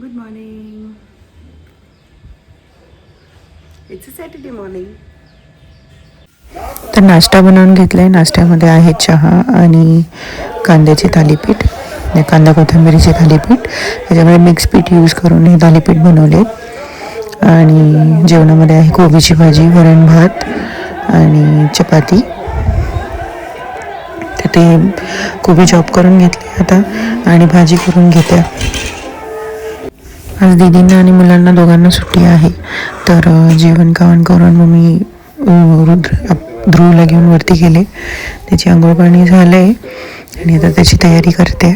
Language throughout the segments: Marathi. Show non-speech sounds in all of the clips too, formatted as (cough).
Good morning it's a Saturday morning तर नाश्ता बनवून घेतला आहे नाश्त्यामध्ये आहे चहा आणि कांद्याचे थालीपीठ. कांदा कोथिंबिरीचे थालीपीठ. त्याच्यामुळे मिक्स पीठ यूज करून हे थालीपीठ बनवले आणि जेवणामध्ये आहे कोबीची भाजी वरण भात आणि चपाती. तर ते कोबी चॉप करून घेतले आता. आणि भाजी करून घेते. आज दीदींना आणि मुलांना दोघांना सुट्टी आहे. तर जेवण खावण करून मग मी रुद्र ध्रुवला घेऊन वरती गेले. त्याची आंघोळ पाणी झालं. आहे आणि आता त्याची तयारी करते.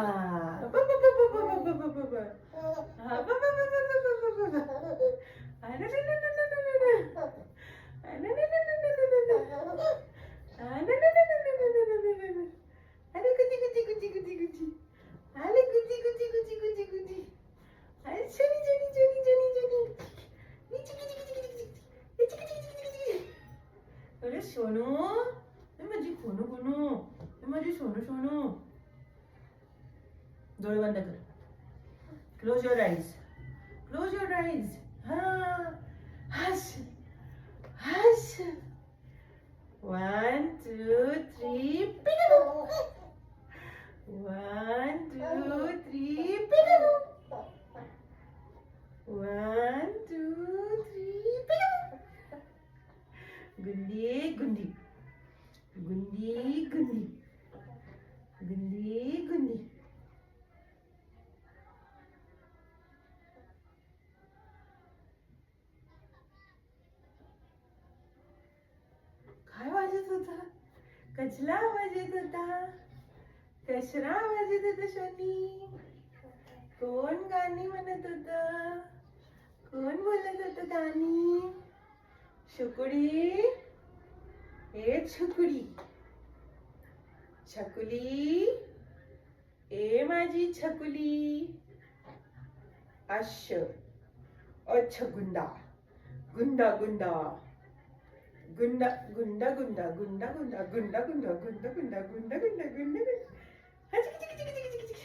아, 빠빠빠빠빠빠빠빠빠. 아, 빠빠빠빠빠빠빠빠. 아, 나나나나나나나. 아, 나나나나나나나. 아, 나나나나나나나나. 아래 구디 구디 구디 구디 구디. 아래 구디 구디 구디 구디 구디. 아, 저리 저리 저리 저리 저리. 니치 기지 기지 기지 기지. 니치 기지 기지 기지 기지. 그래, 쇼노. 얼마 지 고노 고노. 얼마 지 쇼노 쇼노. डोळे बंद कर close your eyes close your eyes हा हस हस one two three pick up One, two, three, peekaboo. One, कसला आवाज येत होता. कसला आवाज येत होता शनी. कोण गाणी म्हणत होत? कोण बोलत होत गाणी? शुकुडी ए छकुडी छकुली? ए माझी छकुली. अश अच्छा गुंडा गुंडा गुंडा गुंडा गुंडा गुंडा गुंडा गुंडा गुंडा गुंडा गुंडा गुंडा गुंडा गुंडा गुंडा गुंडा हा, चिकी, चिकी, चिकी, चिकी, चिकी, चिकी.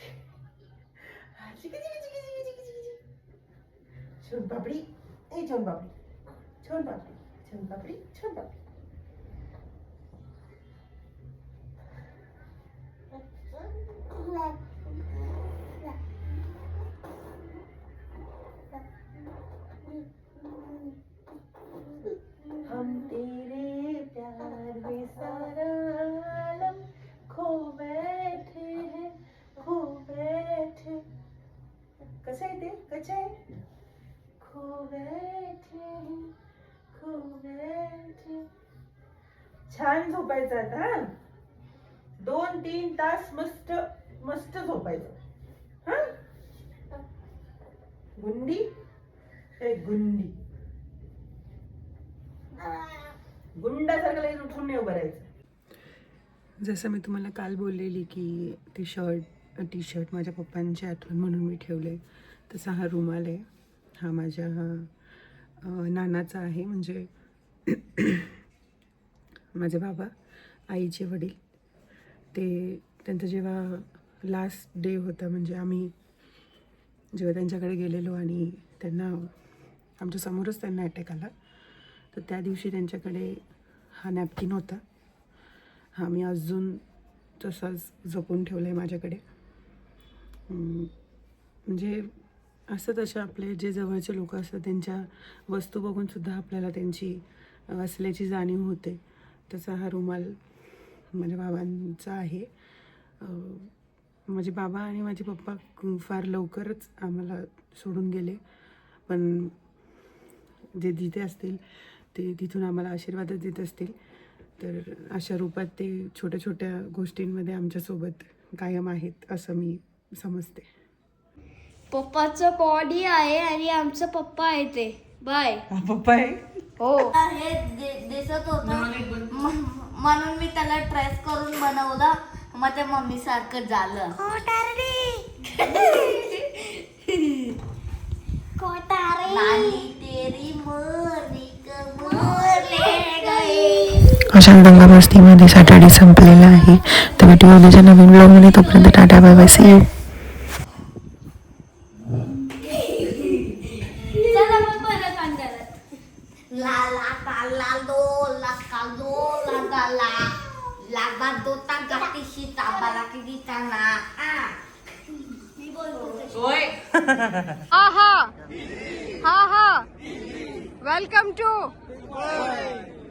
हा, चिकी, चिकी, चिकी, चिकी, चिकी, चिकी, चिकी. छोन पापडी ए छोन पापडी छोन पापडी छोन पापडी छोन पापडी हम छान झोपायचं आता हा? दोन तीन तास मस्त मस्त झोपायचं. हा? गुंडी? ए गुंडी. गुंडासारखं उठून नाही उभं राहायचं. जसं मी तुम्हाला काल बोललेली की ते शर्ट टी शर्ट माझ्या पप्पांची आठवण म्हणून मी ठेवले. तसा हा रुमाल आहे. हा माझ्या नानाचा आहे. म्हणजे माझे बाबा आईचे वडील. ते त्यांचं जेव्हा लास्ट डे होता म्हणजे आम्ही जेव्हा त्यांच्याकडे गेलेलो आणि त्यांना आमच्या समोरच त्यांना अटॅक आला तर त्या दिवशी त्यांच्याकडे हा नॅपकिन होता. हा मी अजून तसाच जपून ठेवला आहे माझ्याकडे म्हणजे असं तसे आपले जे जवळचे लोक असतात त्यांच्या वस्तू बघूनसुद्धा आपल्याला त्यांची असल्याची जाणीव होते. तसा हा रुमाल माझ्या बाबांचा आहे. माझे बाबा आणि माझे पप्पा फार लवकरच आम्हाला सोडून गेले. पण जे जिथे असतील ते तिथून आम्हाला आशीर्वादच देत असतील. तर अशा रूपात ते छोट्या छोट्या गोष्टींमध्ये आमच्यासोबत कायम आहेत असं मी समजते. पप्पाचं बॉडी आहे आणि आमचं पप्पा आहे ते. बाय पप्पा आहे? हो. हे दि- दिसत होत. म्हणून मी त्याला ट्रेस करून बनवलं. मग ते मम्मी सारखं झालं. (laughs) नानी तेरी मरी कमरले गई. अशा दंगामस्तीमध्ये सॅटर्डे संपलेला आहे. तर व्हिडिओ उद्याच्या नवीन ब्लॉगमध्ये तोपर्यंत tata bye bye see you Aldo Ladala Lavado tagati sita balaki di tanah. Ah. Oi Ha ha Ha ha Welcome to Dubai.